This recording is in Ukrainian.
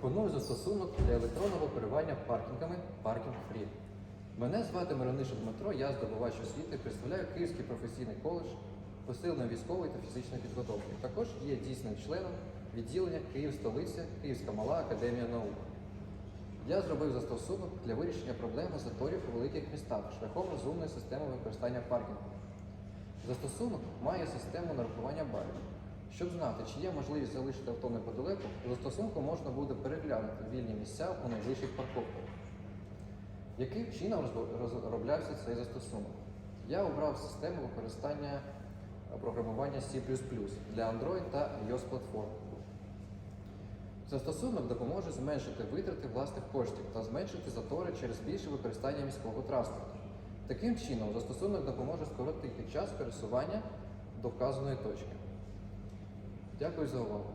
Пропоную застосунок для електронного керування паркінгами Parking Free. Мене звати Миронишин Дмитро, я здобувач освіти, представляю Київський професійний коледж посиленої військової та фізичної підготовки. Також є дійсним членом відділення Київ столиця, Київська мала академія наук. Я зробив застосунок для вирішення проблеми заторів у великих містах шляхом розумної системи використання паркінгу. Застосунок має систему нарахування балів. Щоб знати, чи є можливість залишити авто неподалеку, застосунку можна буде переглянути вільні місця у найближчих парковках. Яким чином розроблявся цей застосунок? Я обрав систему використання е, програмування C для Android та iOS платформ. Застосунок допоможе зменшити витрати власних коштів та зменшити затори через більше використання міського транспорту. Таким чином, застосунок допоможе скоротити час пересування до вказаної точки. Дякую за увагу.